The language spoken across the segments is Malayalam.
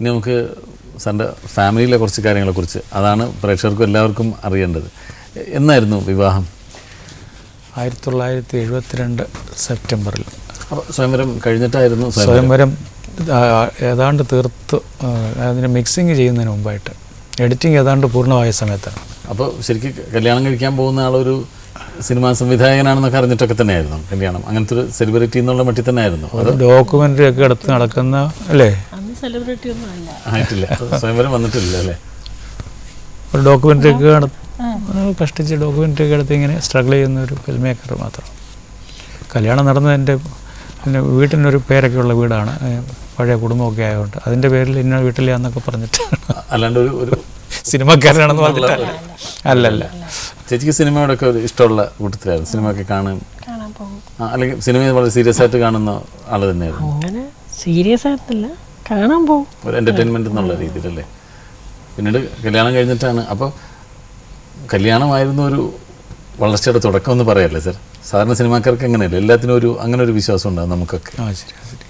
ഇനി നമുക്ക് സാറിന്റെ ഫാമിലിയിലെ കുറച്ച് കാര്യങ്ങളെക്കുറിച്ച് അതാണ് പ്രേക്ഷകർക്കും എല്ലാവർക്കും അറിയേണ്ടത്. എന്നായിരുന്നു വിവാഹം? ആയിരത്തി തൊള്ളായിരത്തി എഴുപത്തിരണ്ട് സെപ്റ്റംബറിൽ. അപ്പോൾ സ്വയംവരം കഴിഞ്ഞിട്ടായിരുന്നു സ്വയംവരം? ഏതാണ്ട് തീർത്ത് അതിനെ മിക്സിങ് ചെയ്യുന്നതിന് മുമ്പായിട്ട്. എഡിറ്റിംഗ് ഏതാണ്ട് പൂർണമായ സമയത്താണ് അപ്പോൾ ശരിക്കും കല്യാണം കഴിക്കാൻ പോകുന്ന ആളൊരു സിനിമാ സംവിധായകനാണെന്നൊക്കെ അറിഞ്ഞിട്ടൊക്കെ തന്നെയായിരുന്നു കല്യാണം. അങ്ങനത്തെ ഒരു സെലിബ്രിറ്റി എന്നുള്ള മട്ടിൽ തന്നെ ആയിരുന്നു ഒരു ഡോക്യുമെന്ററി ഒക്കെ എടുത്ത് നടക്കുന്ന അല്ലേ? സെലിബ്രിറ്റി ഒന്നും അല്ല. ആയിട്ടില്ല. സ്വയംവരം വന്നിട്ടില്ല അല്ലേ? ഒരു ഡോക്യുമെന്ററി ഒക്കെ കഷ്ടിച്ച് ഡോക്യുമെന്ററി ഒക്കെ എടുത്ത് ഇങ്ങനെ സ്ട്രഗിൾ ചെയ്യുന്ന ഒരു ഫിൽം മേക്കർ മാത്രം. കല്യാണം നടന്നത് എന്റെ പിന്നെ വീട്ടിനൊരു പേരൊക്കെ ഉള്ള വീടാണ് പഴയ കുടുംബമൊക്കെ ആയതുകൊണ്ട്. അതിന്റെ പേരിൽ ഇന്ന വീട്ടിലാന്നൊക്കെ പറഞ്ഞിട്ട്. അല്ലാണ്ട് ഒരു ഒരു സിനിമക്കാരനാണെന്ന് പറഞ്ഞിട്ട്. അല്ലല്ല ചേച്ചിക്ക് സിനിമയോടൊക്കെ ഒരു ഇഷ്ടമുള്ള കൂട്ടത്തിലായിരുന്നു. സിനിമയൊക്കെ കാണാൻ കാണാൻ പോകും. അല്ലെങ്കിൽ സിനിമ വളരെ സീരിയസ് ആയിട്ട് കാണുന്ന ആൾ തന്നെയായിരുന്നു. അങ്ങനെ സീരിയസ് ആയിട്ടില്ല. കാണാൻ പോകും ഒരു എന്റർടൈൻമെന്റ് എന്നുള്ള രീതിയിലല്ലേ? പിന്നീട് കല്യാണം കഴിഞ്ഞിട്ടാണ്. അപ്പോൾ കല്യാണമായിരുന്നു ഒരു വളർച്ചയുടെ തുടക്കം എന്ന് പറയല്ലേ സാർ? സാധാരണ സിനിമാക്കാർക്ക് എങ്ങനെയല്ല എല്ലാത്തിനും ഒരു അങ്ങനെ ഒരു വിശ്വാസം ഉണ്ടാകും നമുക്കൊക്കെ. ആ ശരി ആ, ശരി.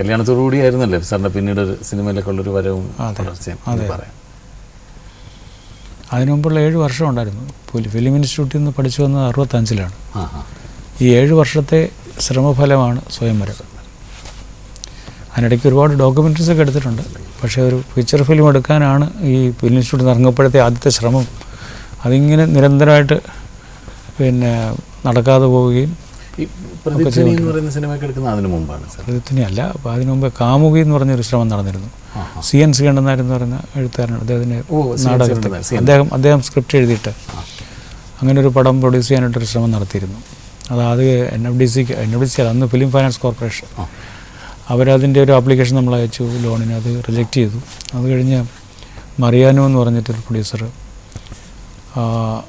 കല്യാണത്തോടു കൂടിയായിരുന്നല്ലേ? സാറിന്റെ പിന്നീട് ഒരു സിനിമയിലൊക്കെ ഉള്ളൊരു വരവും വളർച്ചയും പറയാം. അതിനു മുമ്പുള്ള ഏഴ് വർഷം ഉണ്ടായിരുന്നു. ഫിലിം ഇൻസ്റ്റിറ്റ്യൂട്ടിൽ നിന്ന് പഠിച്ചു വന്നത് അറുപത്തഞ്ചിലാണ്. ഈ ഏഴ് വർഷത്തെ ശ്രമഫലമാണ് സ്വയംവരം അതിനിടയ്ക്ക് ഒരുപാട് ഡോക്യുമെന്ററീസ് ഒക്കെ എടുത്തിട്ടുണ്ട്. പക്ഷേ ഒരു ഫീച്ചർ ഫിലിം എടുക്കാനാണ് ഈ ഫിലിം ഇൻസ്റ്റിറ്റ്യൂട്ടിൽ നിന്ന് ഇറങ്ങപ്പോഴത്തെ ആദ്യത്തെ ശ്രമം. അതിങ്ങനെ നിരന്തരമായിട്ട് പിന്നെ നടക്കാതെ പോവുകയും പ്രതിധ്വനി അല്ല അപ്പോൾ അതിനു മുമ്പ് കാമുകി എന്ന് പറഞ്ഞൊരു ശ്രമം നടന്നിരുന്നു. സി എൻ ശ്രീകണ്ഠനായർ എന്ന് പറയുന്ന എഴുത്തുകാരനാണ്. അദ്ദേഹത്തിന്റെ. എൻ. നാടകത്തിൽ അദ്ദേഹം അദ്ദേഹം സ്ക്രിപ്റ്റ് എഴുതിയിട്ട് അങ്ങനെ ഒരു പടം പ്രൊഡ്യൂസ് ചെയ്യാനായിട്ടൊരു ശ്രമം നടത്തിയിരുന്നു. അത് അത് എൻ എഫ് ഡി സിക്ക് എൻ എഫ് ഡി സി അല്ല അന്ന് ഫിലിം ഫൈനാൻസ് കോർപ്പറേഷൻ. അവരതിന്റെ ഒരു ആപ്ലിക്കേഷൻ നമ്മൾ അയച്ചു ലോണിന് അത് റിജക്റ്റ് ചെയ്തു. അത് കഴിഞ്ഞ് മറിയാനോ എന്ന് പറഞ്ഞിട്ടൊരു പ്രൊഡ്യൂസർ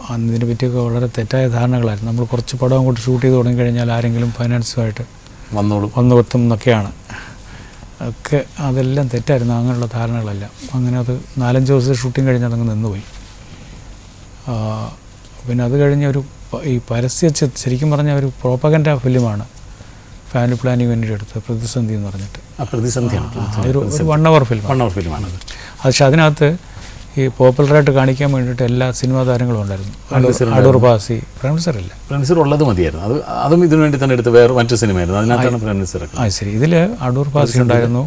അതിനെ പറ്റിയൊക്കെ വളരെ തെറ്റായ ധാരണകളായിരുന്നു. നമ്മൾ കുറച്ച് പടം അങ്ങോട്ട് ഷൂട്ട് ചെയ്ത് തുടങ്ങിക്കഴിഞ്ഞാൽ ആരെങ്കിലും ഫൈനാൻസുമായിട്ട് വന്നോളൂ. വന്നു എത്തും എന്നൊക്കെയാണ്. ഒക്കെ അതെല്ലാം തെറ്റായിരുന്നു. അങ്ങനെയുള്ള ധാരണകളെല്ലാം. അങ്ങനെ അത് നാലഞ്ച് ദിവസം ഷൂട്ടിങ് കഴിഞ്ഞ് അതങ്ങ് നിന്നുപോയി. പിന്നെ അത് കഴിഞ്ഞ ഒരു ഈ പരസ്യ ശരിക്കും പറഞ്ഞ ഒരു പ്രോപ്പഗൻഡ ഫിലിമാണ് ഫാമിലി പ്ലാനിങ് വേണ്ടി എടുത്ത പ്രതിസന്ധി എന്ന് പറഞ്ഞിട്ട്. ആ പ്രതിസന്ധിയാണ്. ഒരു one hour film one hour അത് പക്ഷെ അതിനകത്ത് ഈ പോപ്പുലറായിട്ട് കാണിക്കാൻ വേണ്ടിയിട്ട് എല്ലാ സിനിമാ താരങ്ങളും ഉണ്ടായിരുന്നു. അടൂർ പാസി പ്രേംസറില്ല പ്രൊഡ്യൂസർ ഉള്ളത് മതിയായിരുന്നു. അത് അതും ഇതിനു വേണ്ടി തന്നെ എടുത്ത് വേറെ മറ്റു സിനിമയായിരുന്നു. അതിനകത്താണ് ഒക്കെ ആ ശരി. ഇതിൽ അടൂർ പാസി ഉണ്ടായിരുന്നു.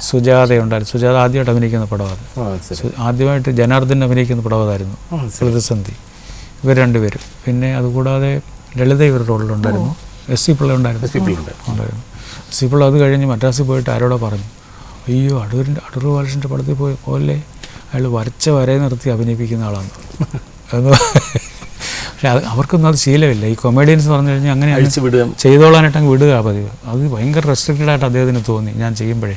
സുജാത. ഉണ്ടായിരുന്നു. സുജാത ആദ്യമായിട്ട് അഭിനയിക്കുന്ന പടം അത്. ശരി. ആദ്യമായിട്ട് ജനാർദ്ദൻ അഭിനയിക്കുന്ന പടം അതായിരുന്നു ആ, പ്രതിസന്ധി. ഇവർ രണ്ടുപേരും. പിന്നെ അതുകൂടാതെ ലളിത ഇവരുടെ റോളിലുണ്ടായിരുന്നു എസ് സി പിള്ള ഉണ്ടായിരുന്നു. എസ് സി പിള്ള ഉണ്ടായിരുന്നു. എസ് സി പിള്ള അത് കഴിഞ്ഞ് മദ്രാസിൽ പോയിട്ട് ആരോടോ പറഞ്ഞു അയ്യോ അടൂരിന്റെ അടൂർ ബാലകൃഷ്ണന്റെ പടത്തിൽ പോയി പോലെ. അയാൾ വരച്ച വരെ നിർത്തി അഭിനയിപ്പിക്കുന്ന ആളാണ്. എന്ന് പക്ഷെ അത് അവർക്കൊന്നും അത് ശീലമില്ല. ഈ കൊമേഡിയൻസ് പറഞ്ഞു കഴിഞ്ഞാൽ അങ്ങനെ അഴിച്ച് വിടുക. ചെയ്തോളാനായിട്ട് അങ്ങ് വിടുക പതിവ്. അത് ഭയങ്കര റെസ്ട്രിക്റ്റഡ് ആയിട്ട് അദ്ദേഹത്തിന് തോന്നി ഞാൻ ചെയ്യുമ്പോഴേ.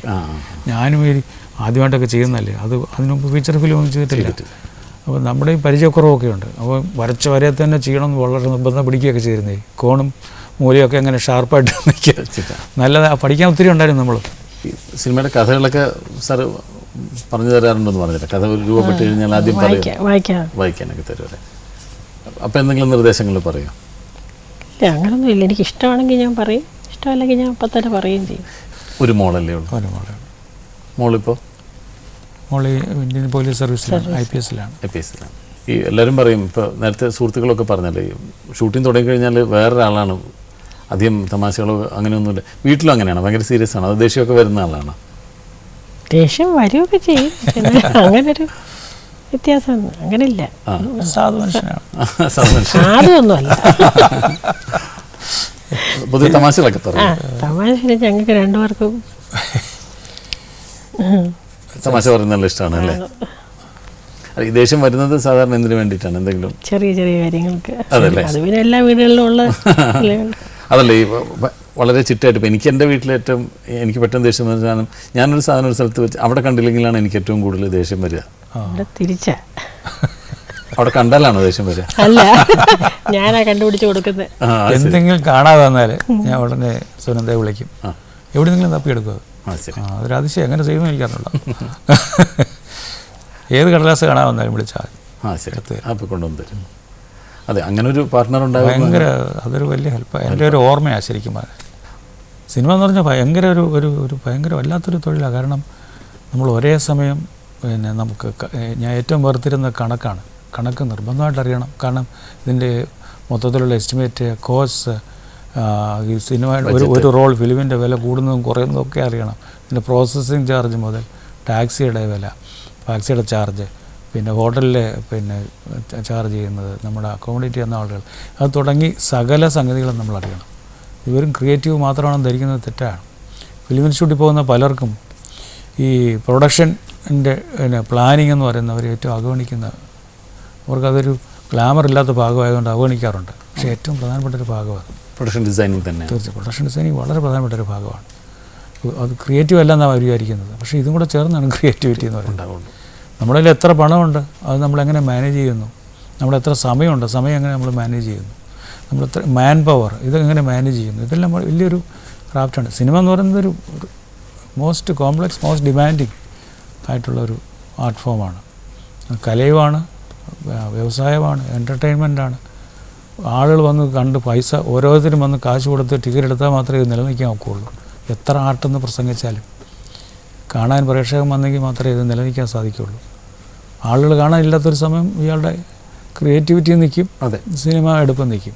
ഞാനും ഈ ആദ്യമായിട്ടൊക്കെ ചെയ്യുന്നതല്ലേ? അത് അതിനുമുമ്പ് ഫീച്ചർ ഫിലിം ഒന്നും ചെയ്തിട്ടില്ല. അപ്പോൾ നമ്മുടെ ഈ പരിചയക്കുറവൊക്കെ ഉണ്ട് അപ്പോൾ വരച്ച വരെ തന്നെ ചെയ്യണം വളരെ നിർബന്ധം പിടിക്കുകയൊക്കെ ചെയ്തിരുന്നേ. കോണും മൂലയൊക്കെ അങ്ങനെ ഷാർപ്പായിട്ട് നിൽക്കുക. നല്ലതാ പഠിക്കാൻ ഒത്തിരി ഉണ്ടായിരുന്നു നമ്മൾ സിനിമയുടെ കഥകളൊക്കെ സാർ പറഞ്ഞു തരാറുണ്ടെന്ന് പറഞ്ഞില്ല? കഥ ഒരു രൂപപ്പെട്ട് കഴിഞ്ഞാൽ ആദ്യം വായിക്കാം വായിക്കാം. വായിക്കാനൊക്കെ തരുമല്ലേ അപ്പോൾ എന്തെങ്കിലും നിർദ്ദേശങ്ങൾ പറയാം? ഇല്ല അങ്ങനൊന്നും ഇല്ല എനിക്ക് ഇഷ്ടമാണെങ്കിൽ ഞാൻ പറയും. ഇഷ്ടമല്ലെങ്കിൽ ഞാൻ അപ്പം തന്നെ പറയുകയും ചെയ്യും. ഒരു മോളല്ലേ ഉള്ളൂ. ഒരു മോളെ മോളിപ്പോൾ ഈ ഇന്ത്യൻ പോലീസ് സർവീസിലാണ് ഐ പി എസിലാണ്. ഐ പി എസിലാണ്. ഈ എല്ലാവരും പറയും ഇപ്പോൾ നേരത്തെ സുഹൃത്തുക്കളൊക്കെ പറഞ്ഞല്ലേ ഷൂട്ടിങ് ഷൂട്ടിംഗ് തുടങ്ങി കഴിഞ്ഞാൽ വേറൊരാളാണ് അധികം തമാശകളോ അങ്ങനെയൊന്നുമില്ല. വീട്ടിലും അങ്ങനെയാണ് ഭയങ്കര സീരിയസ് ആണ്. അത് ദേഷ്യമൊക്കെ വരുന്ന ആളാണ്. ദേഷ്യം വരികയൊക്കെ ചെയ്യും അങ്ങനൊരു വ്യത്യാസം അങ്ങനെയില്ല. സാധു മനുഷ്യനാണ്. പൊതുവെ തമാശകളൊക്കെ തമാശ ഞങ്ങൾക്ക് രണ്ടുപേർക്കും. തമാശ പറയുന്നത് നല്ല ഇഷ്ടമാണ് അല്ലേ ഈ ദേഷ്യം വരുന്നത് സാധാരണ എന്തിനു വേണ്ടിയിട്ടാണ്? എന്തെങ്കിലും? ചെറിയ ചെറിയ കാര്യങ്ങൾക്ക്. അതല്ലേ? അത് പിന്നെ എല്ലാ വീടുകളിലും ഉള്ള? അതല്ലേ ഈ വളരെ ചിട്ടായിട്ട് ഇപ്പം എനിക്ക് എന്റെ വീട്ടിൽ ഏറ്റവും എനിക്ക് പെട്ടെന്ന് ദേഷ്യം വരുന്ന ഞാനൊരു സാധനം ഒരു സ്ഥലത്ത് വെച്ച് അവിടെ കണ്ടില്ലെങ്കിലാണ് എനിക്ക് ഏറ്റവും കൂടുതൽ ദേഷ്യം വരിക. തിരിച്ചാ. അവിടെ കണ്ടാലാണോ ദേഷ്യം വരിക? അല്ല ഞാനാ കണ്ടുപിടിച്ച് കൊടുക്കുന്നത്. എന്തെങ്കിലും കാണാതെ വന്നാൽ ഞാൻ ഉടനെ സുനന്ദയെ വിളിക്കും. ആ. നിന്നും തപ്പിയെടുക്കുക അതൊരു അതിശയം. എങ്ങനെ ചെയ്യുമെന്ന് എനിക്കറിഞ്ഞില്ല ഏത് കടലാസ് കാണാമെന്നാലും വിളിച്ചാൽ കൊണ്ടുവന്ന് തരും. അതെ അങ്ങനെ ഒരു പാർട്ട്ണർ ഉണ്ടാകും ഭയങ്കര അതൊരു വലിയ ഹെൽപ്പ് എന്റെ ഒരു ഓർമ്മയാണ് ശരിക്കും സിനിമ എന്ന് പറഞ്ഞാൽ ഭയങ്കര ഒരു ഒരു ഒരു ഭയങ്കര വല്ലാത്തൊരു തൊഴിലാണ് കാരണം നമ്മൾ ഒരേ സമയം പിന്നെ നമുക്ക് ഞാൻ ഏറ്റവും വേർതിരുന്ന കണക്കാണ്. കണക്ക് നിർബന്ധമായിട്ട് അറിയണം. കാരണം ഇതിന്റെ മൊത്തത്തിലുള്ള എസ്റ്റിമേറ്റ് കോസ്റ്റ് ഈ സിനിമ ഒരു ഒരു റോൾ ഫിലിമിന്റെ വില കൂടുന്നതും കുറയുന്നതും ഒക്കെ അറിയണം. പിന്നെ പ്രോസസ്സിങ് ചാർജ് മുതൽ ടാക്സിയുടെ വില ടാക്സിയുടെ ചാർജ് പിന്നെ ഹോട്ടലിലെ പിന്നെ ചാർജ് ചെയ്യുന്നത് നമ്മുടെ അക്കോമഡേറ്റ് ചെയ്യുന്ന ആളുകൾ. അത് തുടങ്ങി സകല സംഗതികളും നമ്മൾ അറിയണം. ഇവരും ക്രിയേറ്റീവ് മാത്രമാണ് ധരിക്കുന്നത് തെറ്റാണ്. ഫിലിം ഇൻസ്റ്റിറ്റ്യൂട്ടിൽ പോകുന്ന പലർക്കും ഈ പ്രൊഡക്ഷന്റെ പിന്നെ പ്ലാനിങ് എന്ന് പറയുന്നവർ ഏറ്റവും അവഗണിക്കുന്ന അവർക്കതൊരു ഗ്ലാമർ ഇല്ലാത്ത ഭാഗമായതുകൊണ്ട് അവഗണിക്കാറുണ്ട് പക്ഷേ ഏറ്റവും പ്രധാനപ്പെട്ട ഒരു ഭാഗമാണ് പ്രൊഡക്ഷൻ ഡിസൈനിങ് തന്നെ തീർച്ചയായും. പ്രൊഡക്ഷൻ ഡിസൈനിങ് വളരെ പ്രധാനപ്പെട്ട ഒരു ഭാഗമാണ്. അത് ക്രിയേറ്റീവ് അല്ല എന്നാണ് അവർ വിചാരിക്കുന്നത്. പക്ഷേ ഇതും കൂടെ ചേർന്നാണ് ക്രിയേറ്റിവിറ്റി എന്ന് പറയുന്നത്. കയ്യിൽ എത്ര പണമുണ്ട് അത് നമ്മൾ എങ്ങനെ മാനേജ് ചെയ്യുന്നു നമ്മൾ എത്ര സമയമുണ്ട് സമയം എങ്ങനെ നമ്മൾ മാനേജ് ചെയ്യുന്നു നമ്മൾ എത്ര മാൻ പവർ ഇതെങ്ങനെ മാനേജ് ചെയ്യുന്നു ഇതെല്ലാം വലിയൊരു ക്രാഫ്റ്റാണ് സിനിമ എന്ന് പറയുന്നത് ഒരു മോസ്റ്റ് കോംപ്ലക്സ് മോസ്റ്റ് ഡിമാൻഡിങ് ആയിട്ടുള്ള ഒരു ആർട്ട് ഫോമാണ് കലയുമാണ് വ്യ- വ്യവസായമാണ് എന്റർടൈൻമെന്റാണ് ആളുകൾ വന്ന് കണ്ട് പൈസ ഓരോരുത്തരും വന്ന് കാശ് കൊടുത്ത് ടിക്കറ്റ് എടുത്താൽ മാത്രമേ ഇത് നിലനിൽക്കാൻ ഒക്കുള്ളൂ എത്ര ആർട്ടെന്ന് പ്രസംഗിച്ചാലും. കാണാൻ പ്രേക്ഷകൻ വന്നെങ്കിൽ മാത്രമേ ഇത് നിലനിൽക്കാൻ സാധിക്കുള്ളൂ ആളുകൾ കാണാനില്ലാത്തൊരു സമയം ഇയാളുടെ ക്രിയേറ്റിവിറ്റി നിൽക്കും അതെ. സിനിമ എടുപ്പം നിൽക്കും.